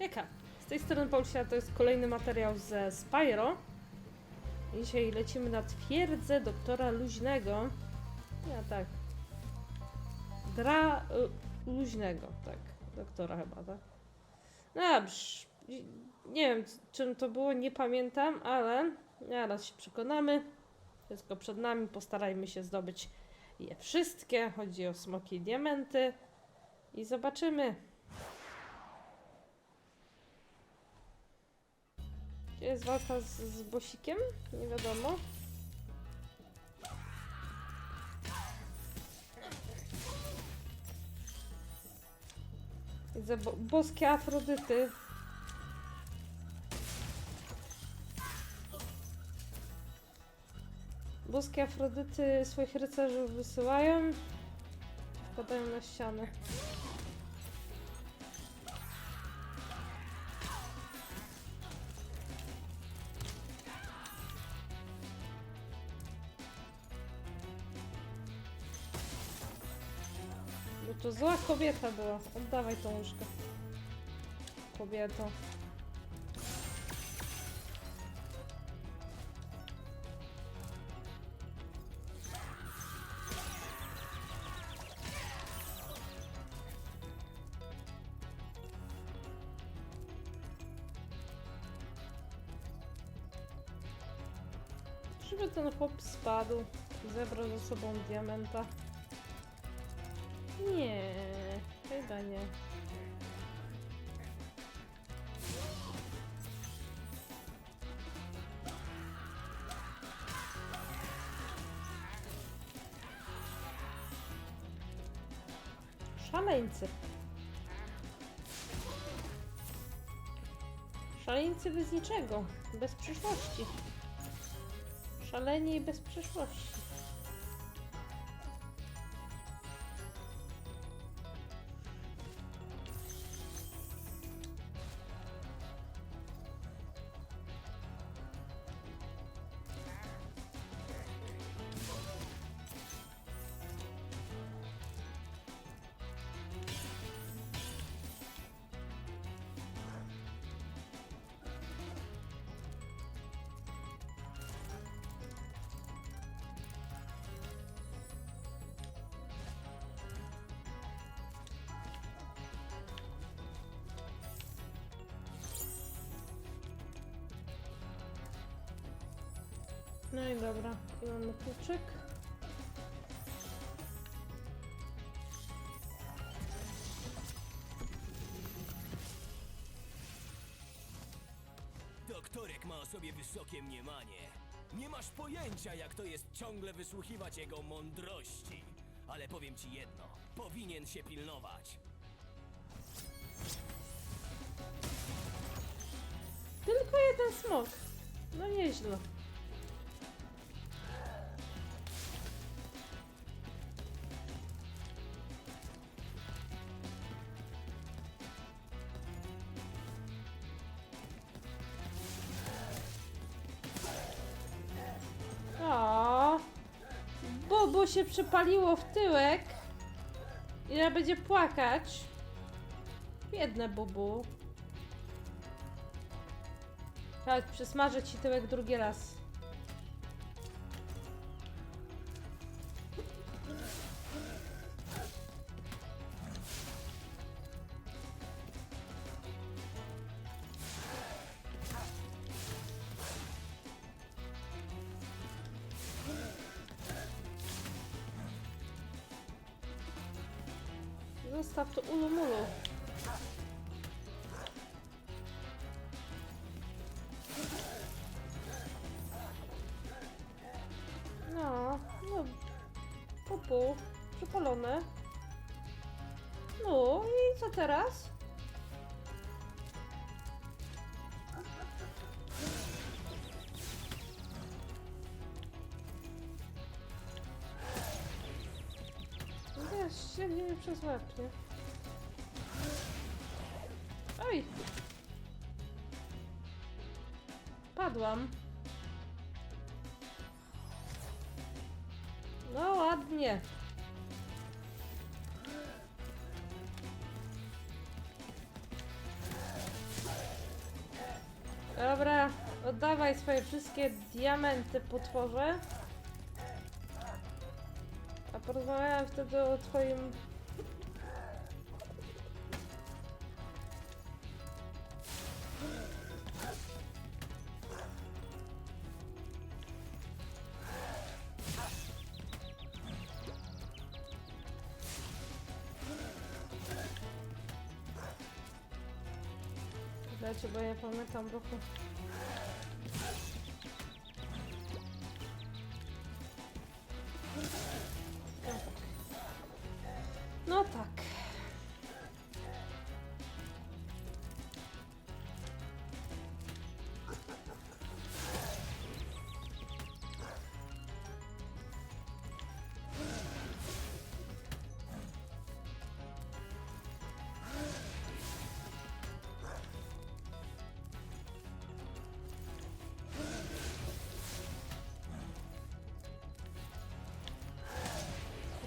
Jaka? Z tej strony Paulsia to jest kolejny materiał ze Spyro. Dzisiaj lecimy na twierdzę doktora Luźnego. Ja tak. Dra y, Luźnego, tak. Doktora chyba, tak. No dobrze. Nie wiem, czym to było, nie pamiętam, ale zaraz się przekonamy. Wszystko przed nami, postarajmy się zdobyć je wszystkie. Chodzi o smoki i diamenty. I zobaczymy. Jest walka z, z bosikiem? Nie wiadomo. Widzę bo boskie Afrodyty. Boskie Afrodyty swoich rycerzy wysyłają. Wpadają na ścianę. To zła kobieta była. Oddawaj tą łóżkę. Kobieto. Żeby ten chłop spadł zebrał ze sobą diamenta. Nie, Szaleńcy. Szaleńcy bez niczego, bez przyszłości. Szaleni i bez przyszłości. No i dobra, i mamy kluczyk. Doktorek ma o sobie wysokie mniemanie. Nie masz pojęcia, jak to jest ciągle wysłuchiwać jego mądrości. Ale powiem ci jedno, powinien się pilnować. Tylko jeden smok. No nieźle. Się przepaliło w tyłek. I ja będzie płakać. Biedne Bubu. Tak, przysmażę ci tyłek drugi raz. To ulumulu. No, no. Pupu, przypalone. No i co teraz? Wiesz, się nie przez łeb, nie? Oj! Padłam. No ładnie. Dobra, oddawaj swoje wszystkie diamenty potworze. A porozmawiałem wtedy o twoim... bo ja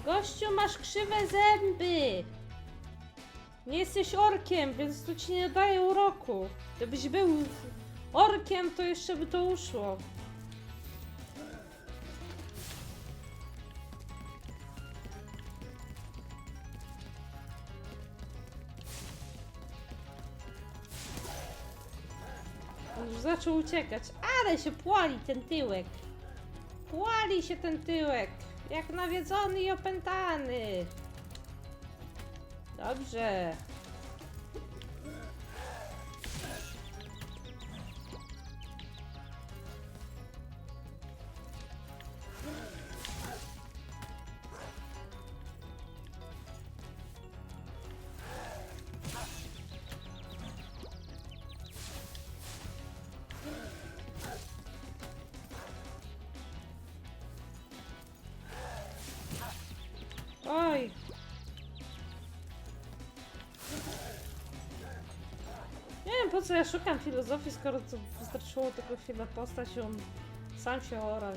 Gościu, masz krzywe zęby! Nie jesteś orkiem, więc to ci nie daje uroku. Gdybyś był orkiem, to jeszcze by to uszło. Już zaczął uciekać, ale się płali ten tyłek. Płali się ten tyłek, jak nawiedzony i opętany. Dobrze. Po co ja szukam filozofii, skoro to wystarczyło tylko chwilę postać i on sam się ora,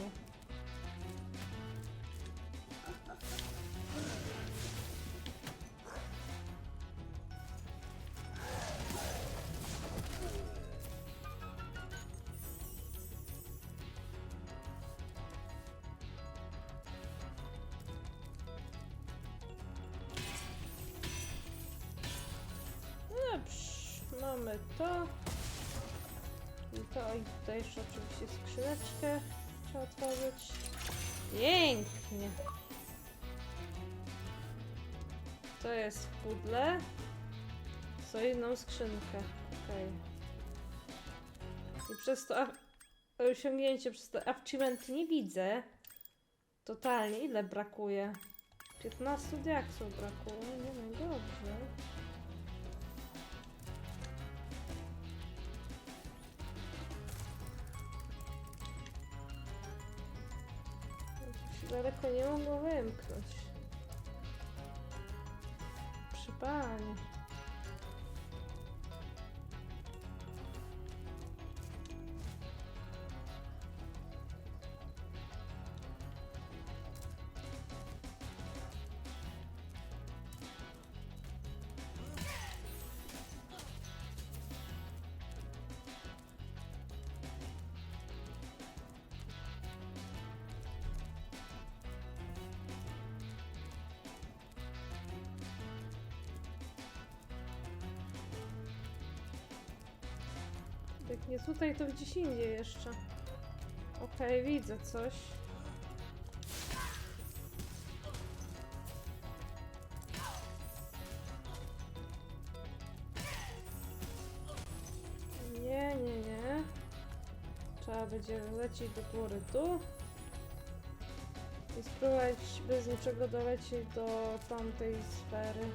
mamy to. I to i tutaj jeszcze oczywiście skrzyneczkę trzeba otworzyć. Pięknie. To jest w pudle. Co inną skrzynkę. Okej. I przez to osiągnięcie, przez to achievement nie widzę. Totalnie. Ile brakuje? 15 diaksów brakuje. Nie wiem, dobrze. Daleko nie mogło wymknąć. Przy. Nie tutaj, to gdzieś indziej jeszcze. Okej, widzę coś. Nie, nie, nie. Trzeba będzie lecieć do góry tu. I spróbować bez niczego dolecieć do tamtej sfery.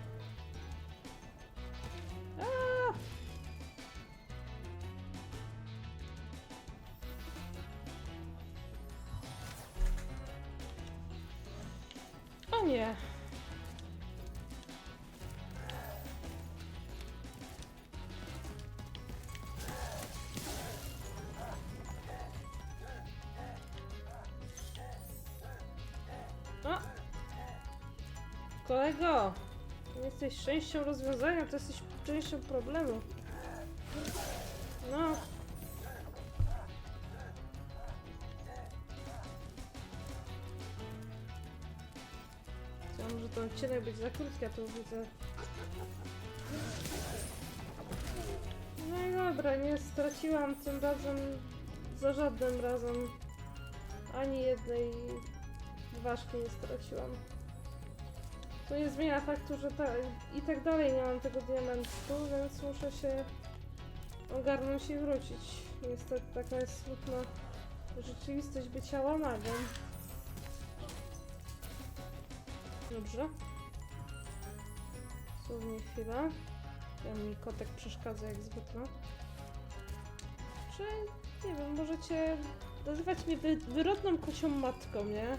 kolego! Nie jesteś częścią rozwiązania, to jesteś częścią problemu. No. Chciałam, że ten odcinek być za krótki, a tu widzę. No i dobra, nie straciłam tym razem za żadnym razem ani jednej ważki nie straciłam. To nie zmienia faktu, że ta, i tak dalej nie mam tego diamentu, więc muszę się ogarnąć i wrócić. Niestety taka jest smutna rzeczywistość bycia łamagiem. Dobrze. Słownie chwila. Ja mi kotek przeszkadza jak zwykle. Czy nie wiem, możecie nazywać mnie wy, wyrodną kocią matką, nie?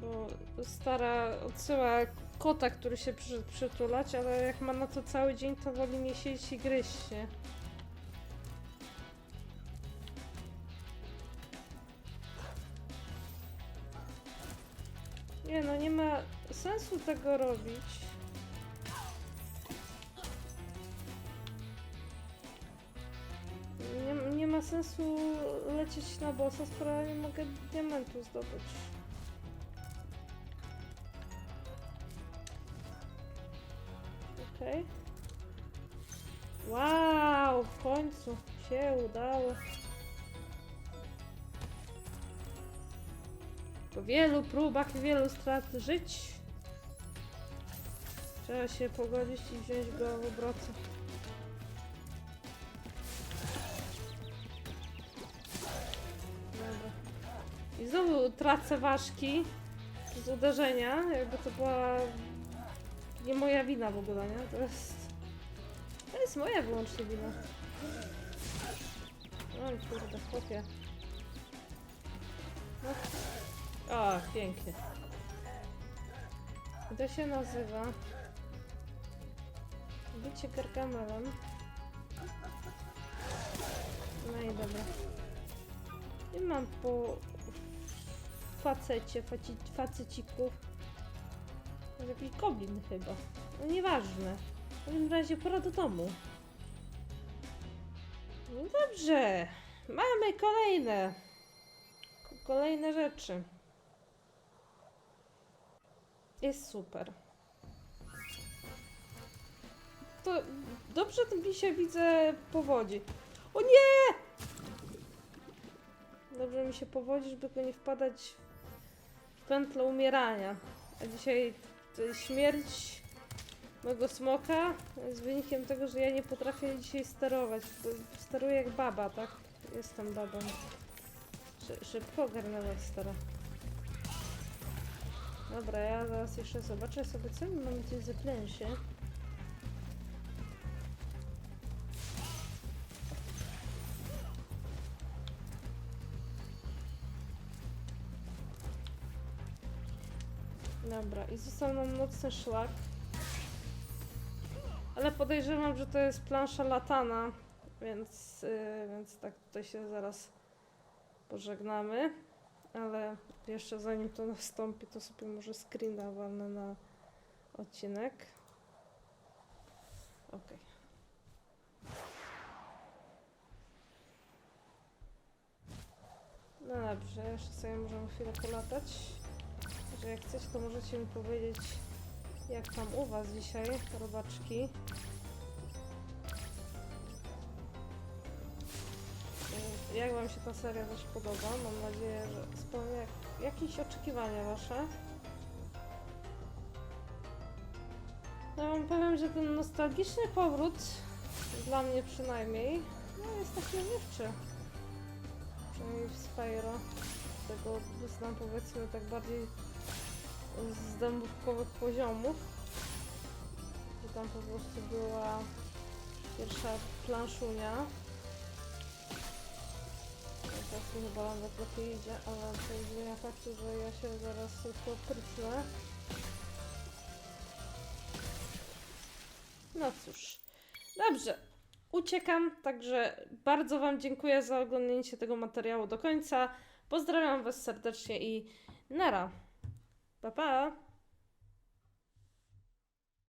Bo stara odsyła kota, który się przyszedł przytulać, ale jak ma na to cały dzień, to woli mnie siedzieć i gryźć, nie? Nie no, nie ma sensu tego robić. Nie, nie ma sensu lecieć na bossa, skoro nie mogę diamentu zdobyć. Się udało. Po wielu próbach i wielu strat żyć trzeba się pogodzić i wziąć go w obrocie. Dobra. I znowu tracę ważki z uderzenia, jakby to była nie moja wina w ogóle, nie? To jest... To jest moja wyłącznie wina. Oj kurde, chłopie. No. O, pięknie. I To się nazywa... Bycie gargamelem. No i dobra. Nie mam po facecie, faci, facecików. To jest jakiś goblin chyba. No nieważne. W każdym razie pora do domu. Dobrze. Mamy kolejne. Kolejne rzeczy. Jest super. To dobrze mi się widzę powodzi. O nie! Dobrze mi się powodzi, żeby go nie wpadać w pętlę umierania. A dzisiaj to śmierć mego smoka jest wynikiem tego, że ja nie potrafię dzisiaj sterować. Steruję jak baba, tak? Jestem babą. Szy szybko ogarnęłaś stara. Dobra, ja zaraz jeszcze zobaczę sobie, co my mamy tu za. Dobra, i został nam nocny szlak. Ale podejrzewam, że to jest plansza latana, więc, yy, więc tak tutaj się zaraz pożegnamy. Ale jeszcze zanim to nastąpi, to sobie może screena walnę na odcinek. Okej. No dobrze, jeszcze sobie możemy chwilę polatać. Że jak chcecie, to możecie mi powiedzieć, jak tam u Was dzisiaj, robaczki. Y, Jak Wam się ta seria też podoba? Mam nadzieję, że spełnia jak, jakieś oczekiwania Wasze. No wam powiem, że ten nostalgiczny powrót, dla mnie przynajmniej, no jest taki żywczy. Przynajmniej w Spyro. Tego znam powiedzmy tak bardziej z dębówkowych poziomów. Że tam po prostu była pierwsza planszunia. Teraz mi chyba nawet lepiej idzie, ale to nie zmienia faktu, że ja się zaraz tylko prycnę. No cóż. Dobrze. Uciekam, także bardzo Wam dziękuję za oglądnięcie tego materiału do końca. Pozdrawiam Was serdecznie i nara. Pa pa!